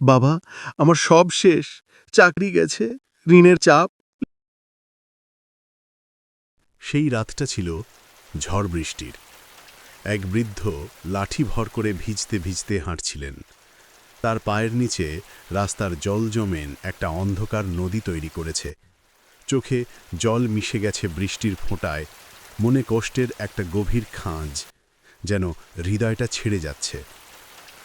বাবা, আমার সব শেষ। চাকরি গেছে, ঋণের চাপ। সেই রাতটা ছিল ঝড় বৃষ্টির। এক বৃদ্ধ লাঠি ভর করে ভিজতে ভিজতে হাঁটছিলেন। তার পায়ের নিচে রাস্তার জল জমেন একটা অন্ধকার নদী তৈরি করেছে। চোখে জল মিশে গেছে বৃষ্টির ফোঁটায়, মনে কষ্টের একটা গভীর খাঁজ যেন হৃদয়টা ছেড়ে যাচ্ছে।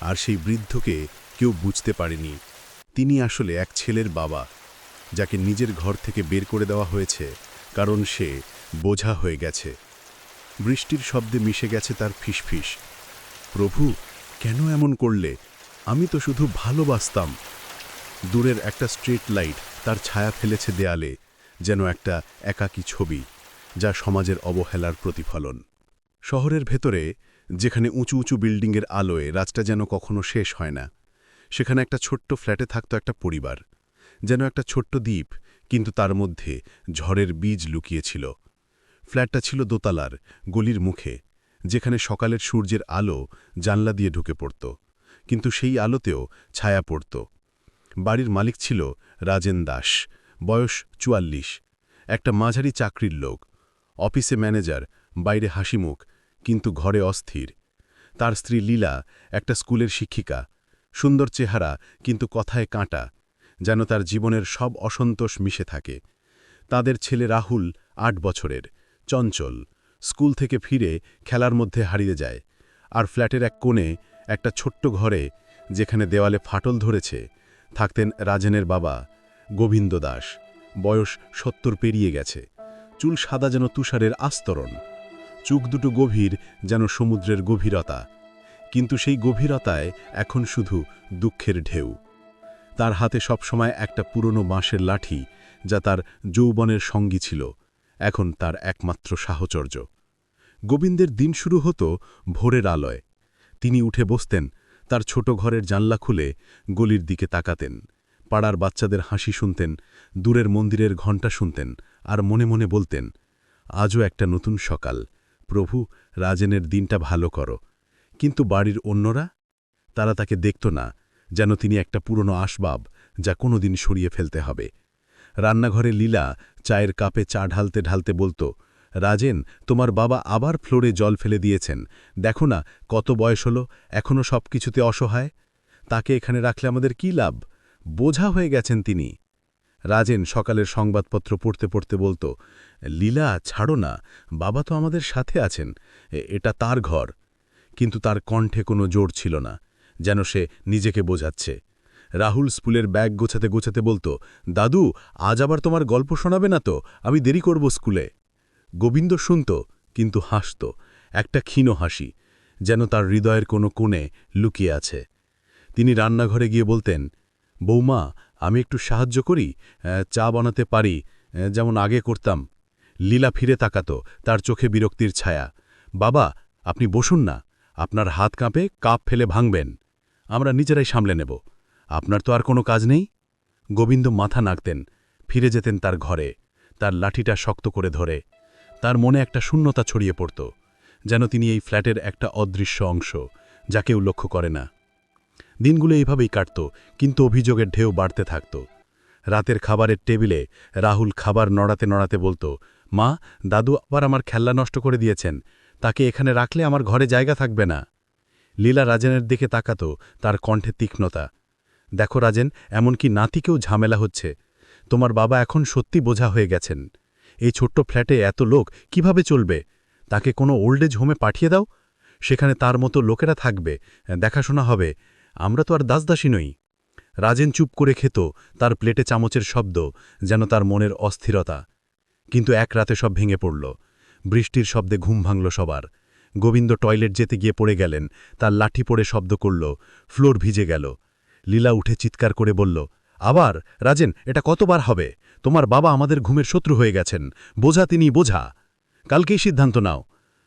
আর সেই বৃদ্ধকে কেউ বুঝতে পারেনি। তিনি আসলে এক ছেলের বাবা, যাকে নিজের ঘর থেকে বের করে দেওয়া হয়েছে, কারণ সে বোঝা হয়ে গেছে। বৃষ্টির শব্দে মিশে গেছে তার ফিসফিস। প্রভু, কেন এমন করলে? আমি তো শুধু ভালোবাসতাম। দূরের একটা স্ট্রিট লাইট তার ছায়া ফেলেছে দেয়ালে, যেন একটা একাকী ছবি, যা সমাজের অবহেলার প্রতিফলন। শহরের ভেতরে, যেখানে উঁচু উঁচু বিল্ডিংয়ের আলোয় রাতটা যেন কখনো শেষ হয় না সেখানে একটা ছোট্ট ফ্ল্যাটে থাকতো একটা পরিবার। যেন একটা ছোট্ট দ্বীপ, কিন্তু তার মধ্যে ঝড়ের বীজ লুকিয়েছিল। ফ্ল্যাটটা ছিল দোতালার, গলির মুখে, যেখানে সকালের সূর্যের আলো জানলা দিয়ে ঢুকে পড়ত। কিন্তু সেই আলোতেও ছায়া পড়ত। বাড়ির মালিক ছিল রাজেন দাস, বয়স চুয়াল্লিশ, একটা মাঝারি চাকরির লোক, অফিসে ম্যানেজার, বাইরে হাসিমুখ, কিন্তু ঘরে অস্থির। তার স্ত্রী লীলা, একটা স্কুলের শিক্ষিকা সুন্দর চেহারা, কিন্তু কথায় কাঁটা, যেন তার জীবনের সব অসন্তোষ মিশে থাকে। তাদের ছেলে রাহুল, আট বছরের, চঞ্চল, স্কুল থেকে ফিরে খেলার মধ্যে হারিয়ে যায়। আর ফ্ল্যাটের এক কোণে একটা ছোট্ট ঘরে, যেখানে দেওয়ালে ফাটল ধরেছে, থাকতেন রাজেনের বাবা, গোবিন্দ দাস। বয়স সত্তর পেরিয়ে গেছে। চুল সাদা যেন তুষারের আস্তরণ। চোখ দুটো গভীর যেন সমুদ্রের গভীরতা। কিন্তু সেই গভীরতায় এখন শুধু দুঃখের ঢেউ। তার হাতে সবসময় একটা পুরনো বাঁশের লাঠি, যা তার যৌবনের সঙ্গী ছিল, এখন তার একমাত্র সাহচর্য। গোবিন্দের দিন শুরু হতো ভোরের আলয়। তিনি উঠে বসতেন, তার ছোট ঘরের জানলা খুলে গলির দিকে তাকাতেন, পাড়ার বাচ্চাদের হাসি শুনতেন, দূরের মন্দিরের ঘণ্টা শুনতেন, আর মনে মনে বলতেন, আজও একটা নতুন সকাল। প্রভু, রাজেনের দিনটা ভালো করো। কিন্তু বাড়ির অন্যরা? তারা তাকে দেখত না, যেন তিনি একটা পুরনো আসবাব যা কোনোদিন সরিয়ে ফেলতে হবে। রান্নাঘরে লীলা চায়ের কাপে চা ঢালতে ঢালতে বলতো, রাজেন, তোমার বাবা আবার ফ্লোরে জল ফেলে দিয়েছেন। দেখো না, কত বয়স হলো এখনও সব কিছুতে অসহায়? তাকে এখানে রাখলে আমাদের কি লাভ? বোঝা হয়ে গেছেন তিনি। রাজেন সকালের সংবাদপত্র পড়তে পড়তে বলতো, লীলা, ছাড়ো না, বাবা তো আমাদের সাথে আছেন এটা তার ঘর। কিন্তু তার কণ্ঠে কোনো জোর ছিল না, যেন সে নিজেকে বোঝাচ্ছে। রাহুল স্কুলের ব্যাগ গোছাতে গোছাতে বলতো, দাদু, আজ আবার তোমার গল্প শোনাবে না তো? আমি দেরি করব স্কুলে। গোবিন্দ শুনত, কিন্তু হাসত, একটা ক্ষীণ হাসি, যেন তার হৃদয়ের কোনো কোণে লুকিয়ে আছে। তিনি রান্নাঘরে গিয়ে বলতেন, বৌমা, আমি একটু সাহায্য করি চা বানাতে পারি যেমন আগে করতাম। লীলা ফিরে তাকাতো, তার চোখে বিরক্তির ছায়া, বাবা, আপনি বসুন না। আপনার হাত কাঁপে, কাপ ফেলে ভাঙবেন। আমরা নিজেরাই সামলে নেব। আপনার তো আর কোনো কাজ নেই? গোবিন্দ মাথা নাড়তেন, ফিরে যেতেন তার ঘরে। তার লাঠিটা শক্ত করে ধরে। তার মনে একটা শূন্যতা ছড়িয়ে পড়ত, যেন তিনি এই ফ্ল্যাটের একটা অদৃশ্য অংশ, যা কেউ লক্ষ্য করে না। দিনগুলো এইভাবেই কাটত, কিন্তু অভিযোগের ঢেউ বাড়তে থাকত। রাতের খাবারের টেবিলে রাহুল খাবার নড়াতে নড়াতে বলতো, মা, দাদু আবার আমার খেলনা নষ্ট করে দিয়েছেন। তাকে এখানে রাখলে আমার ঘরে জায়গা থাকবে না। লীলা রাজেনের দিকে তাকাতো, তার কণ্ঠে তীক্ষ্ণতা। দেখো রাজেন, এমনকি নাতিকেও ঝামেলা হচ্ছে। তোমার বাবা এখন সত্যি বোঝা হয়ে গেছেন। এই ছোট্ট ফ্ল্যাটে এত লোক, কীভাবে চলবে? তাকে কোনো ওল্ড এজ হোমে পাঠিয়ে দাও? সেখানে তার মতো লোকেরা থাকবে, দেখাশোনা হবে। আমরা তো আর দাসদাসী নই। রাজেন চুপ করে খেত, তার প্লেটে চামচের শব্দ, যেন তার মনের অস্থিরতা। কিন্তু এক রাতে সব ভেঙে পড়ল। বৃষ্টির শব্দে ঘুম ভাঙল সবার। গোবিন্দ টয়লেট যেতে গিয়ে পড়ে গেলেন, তার লাঠি পড়ে শব্দ করল, ফ্লোর ভিজে গেল। লীলা উঠে চিৎকার করে বলল, আবার, রাজেন, এটা কতবার হবে? তোমার বাবা আমাদের ঘুমের শত্রু হয়ে গেছেন, বোঝা তিনি বোঝা। কালকেই সিদ্ধান্ত নাও।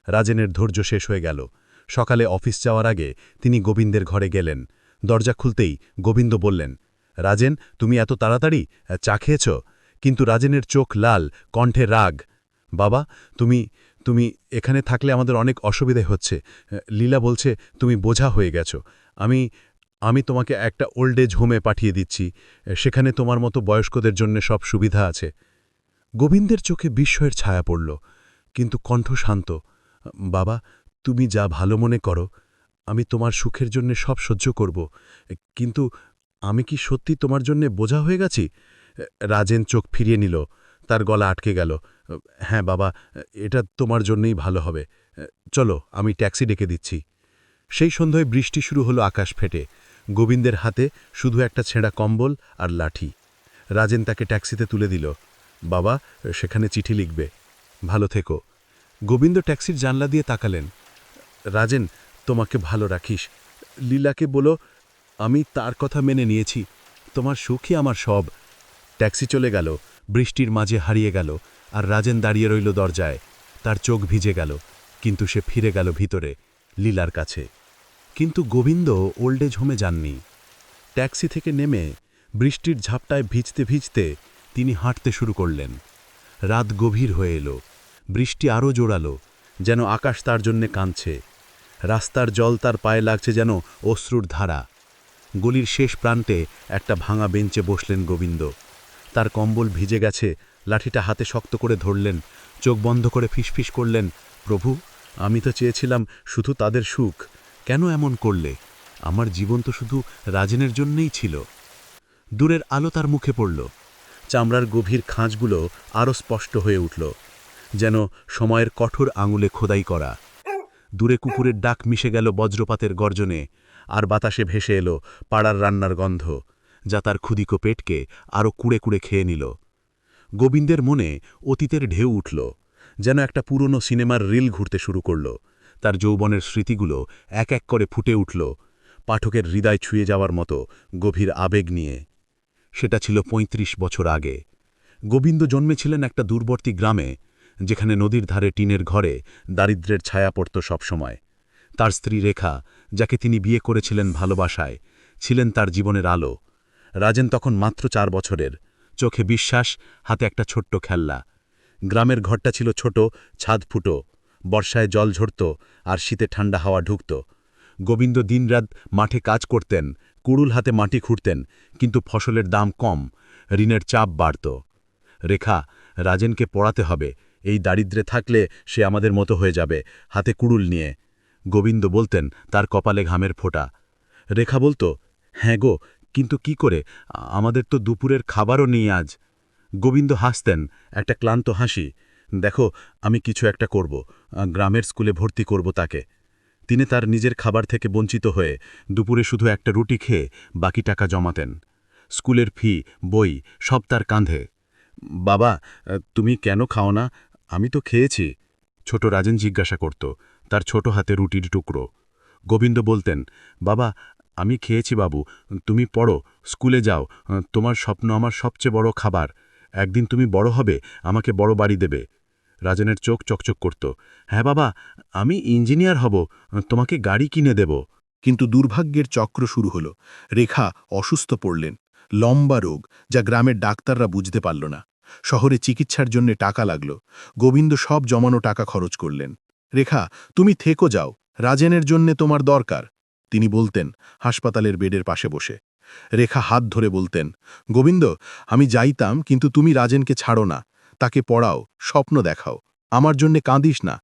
রাজেনের ধৈর্য শেষ হয়ে গেল। সকালে অফিস যাওয়ার আগে তিনি গোবিন্দের ঘরে গেলেন। দরজা খুলতেই গোবিন্দ বললেন, রাজেন, তুমি এত তাড়াতাড়ি? চা খেয়েছ? কিন্তু রাজেনের চোখ লাল, কণ্ঠে রাগ। বাবা, তুমি তুমি এখানে থাকলে আমাদের অনেক অসুবিধে হচ্ছে। লীলা বলছে, তুমি বোঝা হয়ে গেছো। আমি আমি তোমাকে একটা ওল্ড এজ হোমে পাঠিয়ে দিচ্ছি। সেখানে তোমার মতো বয়স্কদের জন্য সব সুবিধা আছে। গোবিন্দের চোখে বিস্ময়ের ছায়া পড়ল, কিন্তু কণ্ঠ শান্ত। বাবা, তুমি যা ভালো মনে করো, আমি তোমার সুখের জন্য সব সহ্য করব। কিন্তু আমি কি সত্যি তোমার জন্য বোঝা হয়ে গেছি? রাজেন চোখ ফিরিয়ে নিল। তার গলা আটকে গেল। হ্যাঁ বাবা, এটা তোমার জন্যই ভালো হবে। চলো, আমি ট্যাক্সি ডেকে দিচ্ছি। সেই সন্ধ্যায় বৃষ্টি শুরু হলো আকাশ ফেটে। গোবিন্দের হাতে শুধু একটা ছেঁড়া কম্বল আর লাঠি। রাজেন তাকে ট্যাক্সিতে তুলে দিল। বাবা, সেখানে চিঠি লিখবে। ভালো থেকো। গোবিন্দ ট্যাক্সির জানলা দিয়ে তাকালেন। রাজেন, তোমাকে ভালো রাখিস। লীলাকে বলো, আমি তার কথা মেনে নিয়েছি। তোমার সুখই আমার সব। ট্যাক্সি চলে গেল। বৃষ্টির মাঝে হারিয়ে গেল আর রাজেন দাঁড়িয়ে রইল দরজায়। তার চোখ ভিজে গেল, কিন্তু সে ফিরে গেল ভিতরে, লীলার কাছে। কিন্তু গোবিন্দ ওল্ডেজ হোমে যাননি। ট্যাক্সি থেকে নেমে বৃষ্টির ঝাপটায় ভিজতে ভিজতে তিনি হাঁটতে শুরু করলেন। রাত গভীর হয়ে এলো। বৃষ্টি আরও জোরালো, যেন আকাশ তার জন্যে কাঁদছে। রাস্তার জল তার পায়ে লাগছে যেন অশ্রুর ধারা। গলির শেষ প্রান্তে একটা ভাঙা বেঞ্চে বসলেন গোবিন্দ। তার কম্বল ভিজে গেছে, লাঠিটা হাতে শক্ত করে ধরলেন, চোখ বন্ধ করে ফিসফিস করলেন, প্রভু, আমি তো চেয়েছিলাম শুধু তাদের সুখ, কেন এমন করলে? আমার জীবন তো শুধু রাজেনের জন্যই ছিল। দূরের আলো তার মুখে পড়ল, চামড়ার গভীর খাঁজগুলো আরও স্পষ্ট হয়ে উঠল, যেন সময়ের কঠোর আঙুলে খোদাই করা। দূরে কুকুরের ডাক মিশে গেল বজ্রপাতের গর্জনে, আর বাতাসে ভেসে এলো পাড়ার রান্নার গন্ধ। যা তার ক্ষুদিকো পেটকে আরও কুড়ে কুড়ে খেয়ে নিল। গোবিন্দের মনে অতীতের ঢেউ উঠল, যেন একটা পুরনো সিনেমার রিল ঘুরতে শুরু করল। তার যৌবনের স্মৃতিগুলো এক এক করে ফুটে উঠল, পাঠকের হৃদয় ছুঁয়ে যাওয়ার মতো গভীর আবেগ নিয়ে। সেটা ছিল ৩৫ বছর আগে। গোবিন্দ জন্মেছিলেন একটা দূরবর্তী গ্রামে, যেখানে নদীর ধারে টিনের ঘরে দারিদ্র্যের ছায়া পড়ত সবসময়। তার স্ত্রী রেখা, যাকে তিনি বিয়ে করেছিলেন ভালোবাসায়, ছিলেন তার জীবনের আলো। রাজেন তখন মাত্র চার বছরের। চোখে বিশ্বাস, হাতে একটা ছোট্ট খেলনা। গ্রামের ঘরটা ছিল ছোট, ছাদ ফুটো। বর্ষায় জল ঝরত আর শীতে ঠান্ডা হাওয়া ঢুকত। গোবিন্দ দিনরাত মাঠে কাজ করতেন, কুড়ুল হাতে মাটি খুঁড়তেন, কিন্তু ফসলের দাম কম, ঋণের চাপ বাড়ত। রেখা, রাজেনকে পড়াতে হবে, এই দারিদ্রে থাকলে সে আমাদের মতো হয়ে যাবে, হাতে কুড়ুল নিয়ে। গোবিন্দ বলতেন, তার কপালে ঘামের ফোঁটা। রেখা বলতো হ্যাঁ গো কিন্তু কি করে? আমাদের তো দুপুরের খাবারও নেই আজ। গোবিন্দ হাসতেন, একটা ক্লান্ত হাসি। দেখো, আমি কিছু একটা করব। গ্রামের স্কুলে ভর্তি করব তাকে। তিনি তার নিজের খাবার থেকে বঞ্চিত হয়ে দুপুরে শুধু একটা রুটি খেয়ে বাকি টাকা জমাতেন। স্কুলের ফি, বই, সব তার কাঁধে। বাবা, তুমি কেন খাও না? আমি তো খেয়েছি। ছোট রাজেন জিজ্ঞাসা করত, তার ছোট হাতে রুটির টুকরো। গোবিন্দ বলতেন, বাবা আমি খেয়েছি বাবু, তুমি পড়ো, স্কুলে যাও, তোমার স্বপ্ন আমার সবচেয়ে বড় খাবার। একদিন তুমি বড় হবে, আমাকে বড় বাড়ি দেবে। রাজেনের চোখ চকচক করত। হ্যাঁ বাবা, আমি ইঞ্জিনিয়ার হব, তোমাকে গাড়ি কিনে দেব। কিন্তু দুর্ভাগ্যের চক্র শুরু হলো। রেখা অসুস্থ পড়লেন। লম্বা রোগ, যা গ্রামের ডাক্তাররা বুঝতে পারল না। শহরে চিকিৎসার জন্য টাকা লাগল। গোবিন্দ সব জমানো টাকা খরচ করলেন। রেখা, তুমি থেকো যাও। রাজেনের জন্যে তোমার দরকার। তিনি বলতেন, হাসপাতালের বেডের পাশে বসে। রেখা হাত ধরে বলতেন, গোবিন্দ, আমি যাইতাম, কিন্তু তুমি রাজেনকে ছাড়ো না। তাকে পড়াও, স্বপ্ন দেখাও। আমার জন্যে কাঁদিস না।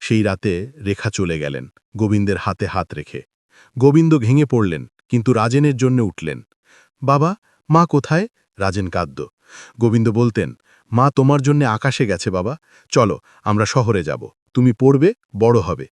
সেই রাতে রেখা চলে গেলেন, গোবিন্দের হাতে হাত রেখে। গোবিন্দ ভেঙে পড়লেন, কিন্তু রাজেনের জন্য উঠলেন। বাবা, মা কোথায়? রাজেন কাঁদ্য গোবিন্দ বলতেন, মা তোমার জন্য আকাশে গেছে বাবা। চলো, আমরা শহরে যাব। তুমি পড়বে, বড় হবে।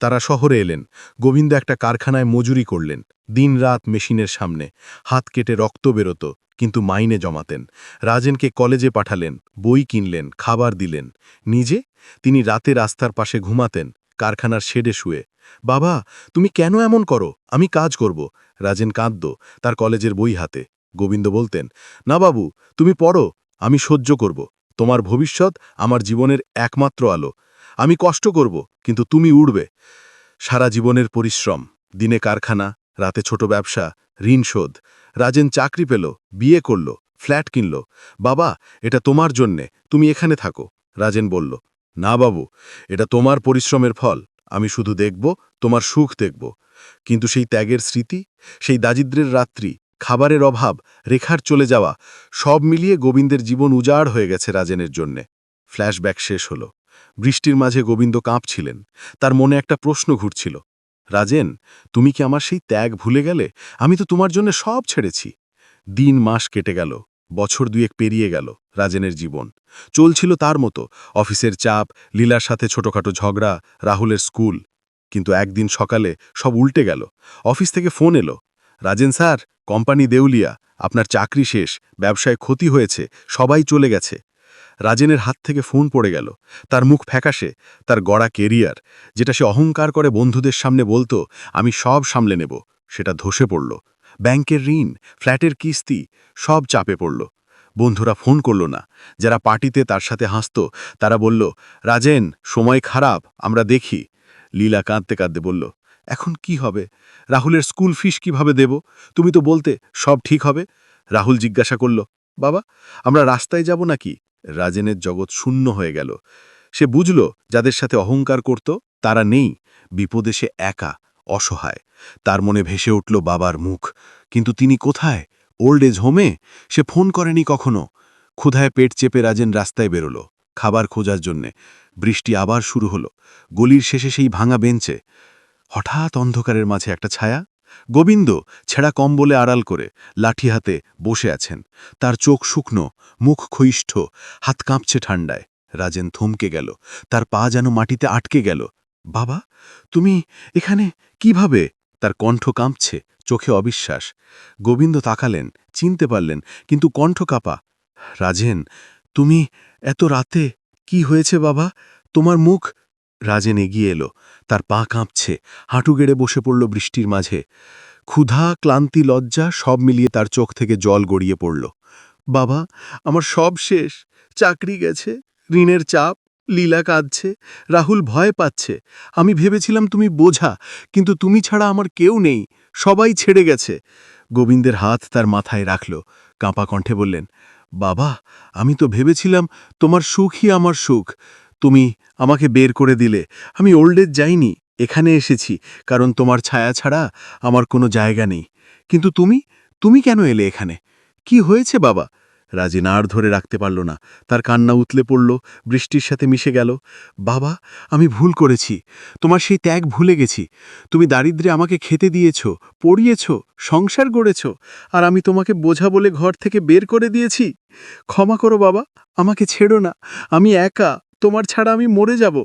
তারা শহরে এলেন। গোবিন্দ একটা কারখানায় মজুরি করলেন। দিনরাত মেশিনের সামনে। হাত কেটে রক্ত বেরোত, কিন্তু মাইনে জমাতেন। রাজেনকে কলেজে পাঠালেন, বই কিনলেন, খাবার দিলেন। নিজে? তিনি রাতে রাস্তার পাশে ঘুমাতেন, কারখানার শেডে শুয়ে। বাবা, তুমি কেন এমন করো? আমি কাজ করব। রাজেন কাঁদত, তার কলেজের বই হাতে। গোবিন্দ বলতেন, না বাবু, তুমি পড়ো, আমি সহ্য করব। তোমার ভবিষ্যৎ আমার জীবনের একমাত্র আলো। আমি কষ্ট করব, কিন্তু তুমি উড়বে। সারা জীবনের পরিশ্রম, দিনে কারখানা, রাতে ছোট ব্যবসা, ঋণ শোধ, রাজেন চাকরি পেল, বিয়ে করল, ফ্ল্যাট কিনল। বাবা, এটা তোমার জন্যে, তুমি এখানে থাকো, রাজেন বলল। না বাবু, এটা তোমার পরিশ্রমের ফল, আমি শুধু দেখব, তোমার সুখ দেখব। কিন্তু সেই ত্যাগের স্মৃতি, সেই দারিদ্রের রাত্রি, খাবারের অভাব, রেখার চলে যাওয়া, সব মিলিয়ে গোবিন্দের জীবন উজাড় হয়ে গেছে রাজেনের জন্যে। ফ্ল্যাশব্যাক শেষ হল। বৃষ্টির মাঝে গোবিন্দ কাঁপছিলেন। তার মনে একটা প্রশ্ন ঘুরছিল। রাজেন, তুমি কি আমার সেই ত্যাগ ভুলে গেলে? আমি তো তোমার জন্য সব ছেড়েছি। দিন মাস কেটে গেল, বছর দুয়েক পেরিয়ে গেল রাজেনের জীবন। চলছিল তার মতো, অফিসের চাপ, লীলার সাথে ছোটখাটো ঝগড়া, রাহুলের স্কুল। কিন্তু একদিন সকালে সব উল্টে গেল। অফিস থেকে ফোন এলো, রাজেন স্যার, কোম্পানি দেউলিয়া, আপনার চাকরি শেষ, ব্যবসায় ক্ষতি হয়েছে, সবাই চলে গেছে। রাজেনের হাত থেকে ফোন পড়ে গেল। তার মুখ ফ্যাকাশে, তার গড়া কেরিয়ার, যেটা সে অহংকার করে বন্ধুদের সামনে বলতো, আমি সব সামলে নেব। সেটা ধসে পড়ল। ব্যাংকের ঋণ, ফ্ল্যাটের কিস্তি, সব চাপে পড়ল। বন্ধুরা ফোন করল না। যারা পার্টিতে তার সাথে হাসত, তারা বলল, রাজেন, সময় খারাপ, আমরা দেখি। লীলা কাঁদতে কাঁদতে বলল, এখন কি হবে? রাহুলের স্কুল ফিস কীভাবে দেব? তুমি তো বলতে সব ঠিক হবে? রাহুল জিজ্ঞাসা করল, বাবা, আমরা রাস্তায় যাব নাকি? রাজেনের জগৎ শূন্য হয়ে গেল। সে বুঝল, যাদের সাথে অহংকার করত, তারা নেই। বিপদে সে একা, অসহায়। তার মনে ভেসে উঠল বাবার মুখ। কিন্তু তিনি কোথায়? ওল্ড এজ হোমে? সে ফোন করেনি কখনো। ক্ষুধায় পেট চেপে রাজেন রাস্তায় বেরোল, খাবার খোঁজার জন্যে। বৃষ্টি আবার শুরু হলো। গলির শেষে সেই ভাঙা বেঞ্চে। হঠাৎ অন্ধকারের মাঝে একটা ছায়া গোবিন্দ ছেঁড়া কম্বলে আড়াল করে লাঠি হাতে বসে আছেন। তার চোখ শুকনো, মুখ ক্ষয়িষ্ঠ, হাত কাঁপছে ঠান্ডায় রাজেন থমকে গেল। তার পা যেন মাটিতে আটকে গেল। বাবা, তুমি এখানে কীভাবে? তার কণ্ঠ কাঁপছে, চোখে অবিশ্বাস। গোবিন্দ তাকালেন, চিনতে পারলেন, কিন্তু কণ্ঠ কাঁপা। রাজেন, তুমি এত রাতে কি হয়েছে বাবা? তোমার মুখ রাজেন এগিয়ে এলো। তার পা কাঁপছে। হাঁটু গেড়ে বসে পড়ল বৃষ্টির মাঝে। ক্ষুধা, ক্লান্তি, লজ্জা সব মিলিয়ে তার চোখ থেকে জল গড়িয়ে পড়ল। বাবা, আমার সব শেষ। চাকরি গেছে, ঋণের চাপ, লীলা কাঁদছে, রাহুল ভয় পাচ্ছে। আমি ভেবেছিলাম তুমি বোঝা, কিন্তু তুমি ছাড়া আমার কেউ নেই। সবাই ছেড়ে গেছে। গোবিন্দের হাত তার মাথায় রাখল। কাঁপা কণ্ঠে বললেন, বাবা, আমি তো ভেবেছিলাম তোমার সুখই আমার সুখ। তুমি আমাকে বের করে দিলে। আমি ওল্ডেজ যাইনি, এখানে এসেছি, কারণ তোমার ছায়া ছাড়া আমার কোনো জায়গা নেই। কিন্তু তুমি তুমি কেন এলে এখানে? কি হয়েছে বাবা? রাজি নাড় ধরে রাখতে পারল না। তার কান্না উতলে পড়ল, বৃষ্টির সাথে মিশে গেল। বাবা, আমি ভুল করেছি। তোমার সেই ত্যাগ ভুলে গেছি। তুমি দারিদ্রে আমাকে খেতে দিয়েছ, পড়িয়েছ, সংসার গড়েছ, আর আমি তোমাকে বোঝা বলে ঘর থেকে বের করে দিয়েছি। ক্ষমা করো বাবা, আমাকে ছেড়ো না। আমি একা তোমার ছাড়া আমি মরে যাব।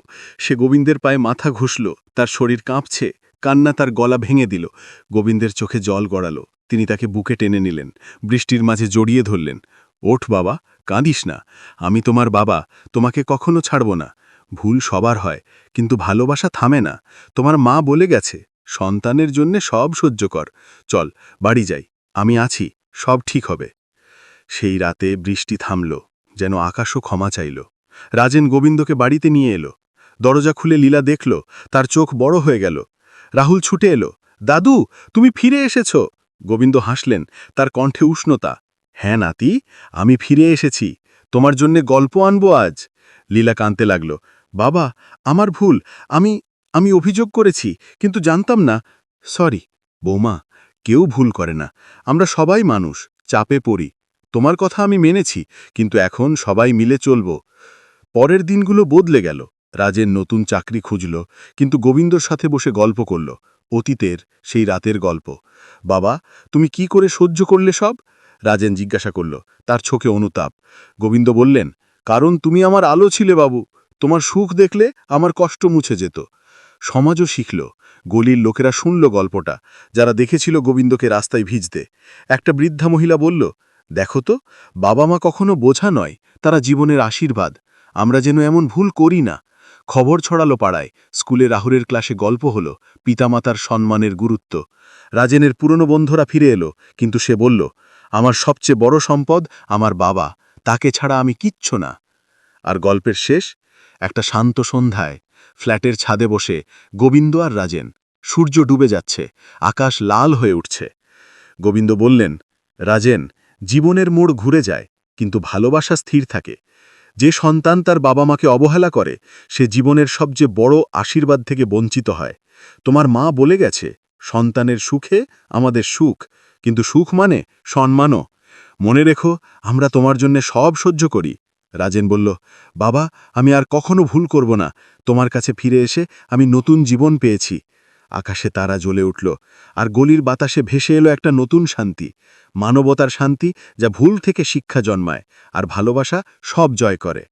সে গোবিন্দের পায়ে মাথা ঘুষল, তার শরীর কাঁপছে, কান্না তার গলা ভেঙে দিল। গোবিন্দের চোখে জল গড়ালো, তিনি তাকে বুকে টেনে নিলেন, বৃষ্টির মাঝে জড়িয়ে ধরলেন। ওঠ বাবা, কাঁদিস না, আমি তোমার বাবা, তোমাকে কখনো ছাড়ব না। ভুল সবার হয়, কিন্তু ভালোবাসা থামে না। তোমার মা বলে গেছে, সন্তানের জন্যে সব সহ্য কর। চল, বাড়ি যাই, আমি আছি, সব ঠিক হবে। সেই রাতে বৃষ্টি থামল, যেন আকাশও ক্ষমা চাইল। রাজেন গোবিন্দকে বাড়িতে নিয়ে এলো। দরজা খুলে লীলা দেখল, তার চোখ বড় হয়ে গেল। রাহুল ছুটে এলো, দাদু, তুমি ফিরে এসেছ? গোবিন্দ হাসলেন, তার কণ্ঠে উষ্ণতা। হ্যাঁ নাতি, আমি ফিরে এসেছি। তোমার জন্যে গল্প আনব আজ। লীলা কাঁদতে লাগল, বাবা, আমার ভুল, আমি আমি অভিযোগ করেছি, কিন্তু জানতাম না। সরি, বৌমা, কেউ ভুল করে না। আমরা সবাই মানুষ, চাপে পড়ি। তোমার কথা আমি মেনেছি, কিন্তু এখন সবাই মিলে চলব। পরের দিনগুলো বদলে গেল। রাজের নতুন চাকরি খুঁজল, কিন্তু গোবিন্দর সাথে বসে গল্প করল, অতীতের সেই রাতের গল্প। বাবা, তুমি কি করে সহ্য করলে সব? রাজেন জিজ্ঞাসা করল, তার চোখে অনুতাপ। গোবিন্দ বললেন, কারণ তুমি আমার আলো ছিলে বাবু, তোমার সুখ দেখলে আমার কষ্ট মুছে যেত। সমাজও শিখল, গলির লোকেরা শুনল গল্পটা, যারা দেখেছিল গোবিন্দকে রাস্তায় ভিজতে। একটা বৃদ্ধা মহিলা বলল, দেখো তো বাবা মা কখনো বোঝা নয়, তারা জীবনের আশীর্বাদ। আমরা যেন এমন ভুল করি না। খবর ছড়ালো পাড়ায়। স্কুলে রাহুরের ক্লাসে গল্প হল। পিতামাতার সম্মানের গুরুত্ব। রাজেনের পুরনো বন্ধুরা ফিরে এলো, কিন্তু সে বলল, আমার সবচেয়ে বড় সম্পদ আমার বাবা। তাকে ছাড়া আমি কিচ্ছু না। আর গল্পের শেষ? একটা শান্ত সন্ধ্যায়। ফ্ল্যাটের ছাদে বসে গোবিন্দ আর রাজেন। সূর্য ডুবে যাচ্ছে। আকাশ লাল হয়ে উঠছে। গোবিন্দ বললেন, রাজেন, জীবনের মোড় ঘুরে যায়, কিন্তু ভালোবাসা স্থির থাকে। যে সন্তান তার বাবা মাকে অবহেলা করে, সে জীবনের সবচেয়ে বড় আশীর্বাদ থেকে বঞ্চিত হয়। তোমার মা বলে গেছে, সন্তানের সুখে আমাদের সুখ, কিন্তু সুখ মানে সম্মানও। মনে রেখো, আমরা তোমার জন্য সব সহ্য করি। রাজেন বলল, বাবা, আমি আর কখনো ভুল করব না। তোমার কাছে ফিরে এসে আমি নতুন জীবন পেয়েছি। আকাশে তারা জ্বলে উঠল, আর গলির বাতাসে ভেসে এলো একটা নতুন শান্তি, মানবতার শান্তি যা ভুল থেকে শিক্ষা জন্মায় আর ভালোবাসা সব জয় করে।